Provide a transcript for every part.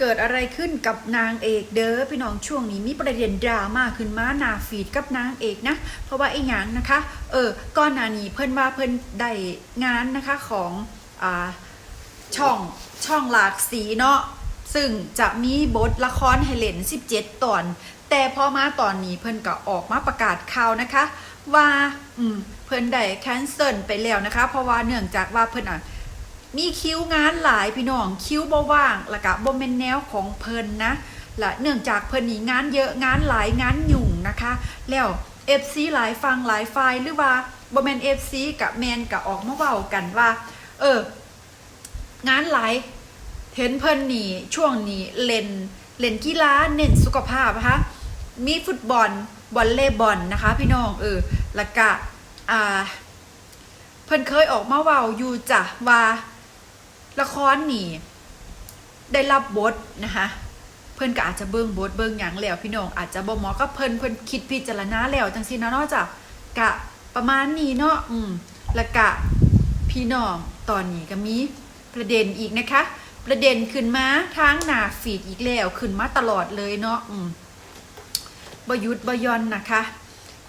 เกิดอะไรขึ้นกับนางเอกเด้อพี่น้องช่วงนี้มีประเด็นดราม่าขึ้นมาหนาฟีดกับนางเอกนะ เพราะว่าไอ้หยังนะคะ เออก้อนหนานี้เพิ่นว่าเพิ่นได้งานนะคะของอ่าช่องช่องหลากสีเนาะซึ่งจะมีบทละครให้เล่น17 ตอน แต่พอมาตอนนี้เพิ่นก็ออกมาประกาศข่าวนะคะ ว่าอืมเพิ่นได้แคนเซิลไปแล้วนะคะ เพราะว่าเนื่องจากว่าเพิ่นอะ มีคิวงานหลายพี่น้องคิวบ่ว่างล้วก็บ่แม่นแนวของเพิ่นนะและเนื่องจากเพิ่นนี่งานเยอะงานหลายงานยุ่งนะคะ แล้ว FC หลายฟังหลายฝ่ายหรือว่าบ่แม่น FC กับแมนกับออกมาเว้ากันว่า เออ งานหลายเห็นเพิ่นนี่ช่วงนี้เล่นเล่นกีฬาเน้นสุขภาพนะคะมีฟุตบอลบอลเล่บอลนะคะ พี่น้องเออล้วก็อ่าเพิ่นเคยออกมาเว้าอยู่จ้ะว่า ละครนี่ ได้รับบทนะคะเพิ่อนก็อาจจะเบิ่งบทเบิ่งหยังแล้วพี่น้องอาจจะบ่เหมาะกับเพิ่นเพิ่นคิดพิจารณาแล้วจังซี่นะนาะจ้ะกะประมาณนี้เนาะอืมแล้วก็พี่น้องตอนนี้ก็มีประเด็นอีกนะคะ ประเด็นขึ้นมาทางหน้าฟีดอีกแล้วขึ้นมาตลอดเลยเนาะอืมบยุดบยอนนะคะ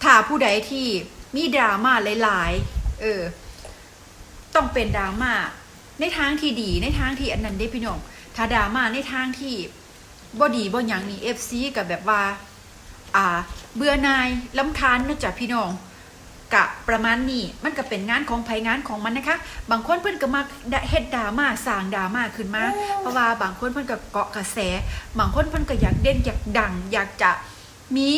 ถ้าผู้ใดที่มีดราม่าหลาย ๆ เออ ต้องเป็นดราม่า ในทางที่ดีในทางที่อันนั้นได้พี่น้องถ้าดราม่าในทางที่บ่ดีบ่หยังนี่ FC กับแบบว่า อ่า เบื่อนายลำคาญเนอะจ๊ะพี่น้องกะประมาณนี้มันก็เป็นงานของไผงานของมันนะคะ บางคนเพิ่นก็มาเฮ็ดดราม่าสร้างดราม่าขึ้นมาเพราะว่าบางคนเพิ่นก็เกาะกระแส บางคนเพิ่นก็อยากเด่นอยากดัง อยากจะมี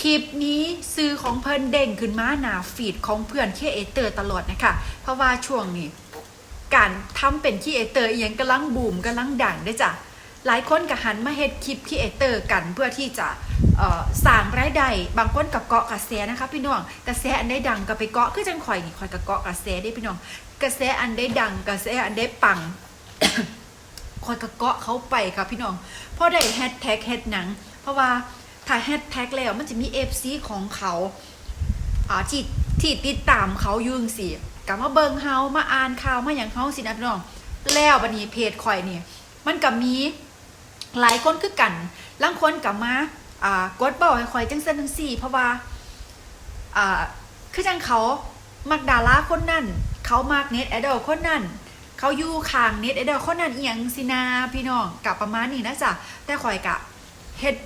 คลิปนี้ซื้อของเพิ่นเด้งขึ้นมาหน้าฟีดของเพื่อนเคเอเตอร์ตลอดนะคะเพราะว่าช่วงนี้ การทำเป็นคีเอเตอร์อียังกำลังบูมกำลังดังได้จ้ะหลายคนก็หันมาเฮ็ดคลิปคีเอเตอร์กันเพื่อที่จะเอ่อสร้างรายได้บางคนกับเกาะกระแสนะคะพี่น้องกระแสอันได้ดังก็ไปเกาะคือจังข่อยนี่ข่อยก็เกาะกระแสได้พี่น้อง กระแสอันได้ดังกระแสอันได้ปังข่อยก็เกาะเขาไปค่ะพี่น้องเพราะได้แฮชแท็กแฮชหนัง เพราะว่าถ้าแฮชแท็กแล้วมันจะมี FC ของเขาอ่าที่ที่ติดตามเขายุ่งสิ กลับมาเบิงเฮามาอ่านข่าวมาอย่างเฮาสินะพี่น้องแล้วบันนี้เพจข่อยเนี่ยมันก็มีหลายคนคือกันลางคนกับมาอ่ากดบอกให้ข่อยจังเส้นจังสี่ เพราะว่าอ่าคือจังเขามักดาราคนนั่น เขามักเน็ตไอดอลคนนั่น เขาอยู่ข้างเน็ตไอดอลคนนั้นเอียงสินาพี่น้องกับประมาณนี้นะจ๊ะแต่ข่อยกะเฮ็ด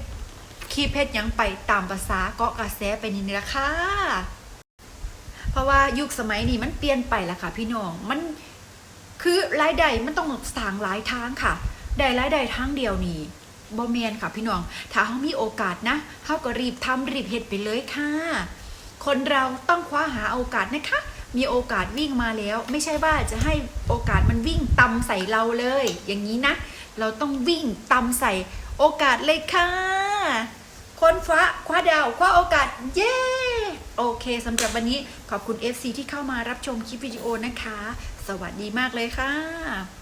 คลิปเฮ็ดยังไปตามภาษาเกาะกระแสไปนี่นี่ละค่ะ ราะว่ายุคสมัยนี้มันเปลี่ยนไปล้วค่ะพี่น้องมันคือรายได้มันต้องสร้างหลายทางค่ะได้รายได้ทางเดียวนี่บ่แมนค่ะพี่น้อง ถ้าเขามีโอกาสนะเขาก็รีบทำรีบเฮ็ดไปเลยค่ะ คนเราต้องคว้าหาโอกาสนะคะ มีโอกาสวิ่งมาแล้ว ไม่ใช่ว่าจะให้โอกาสมันวิ่งตำใส่เราเลย อย่างนี้นะ เราต้องวิ่งตำใส่โอกาสเลยค่ะ คนฟ้าคว้าดาวคว้าโอกาส เย้ โอเคสำหรับวันนี้ขอบคุณ FC ที่เข้ามารับชมคลิปวิดีโอนะคะ สวัสดีมากเลยค่ะ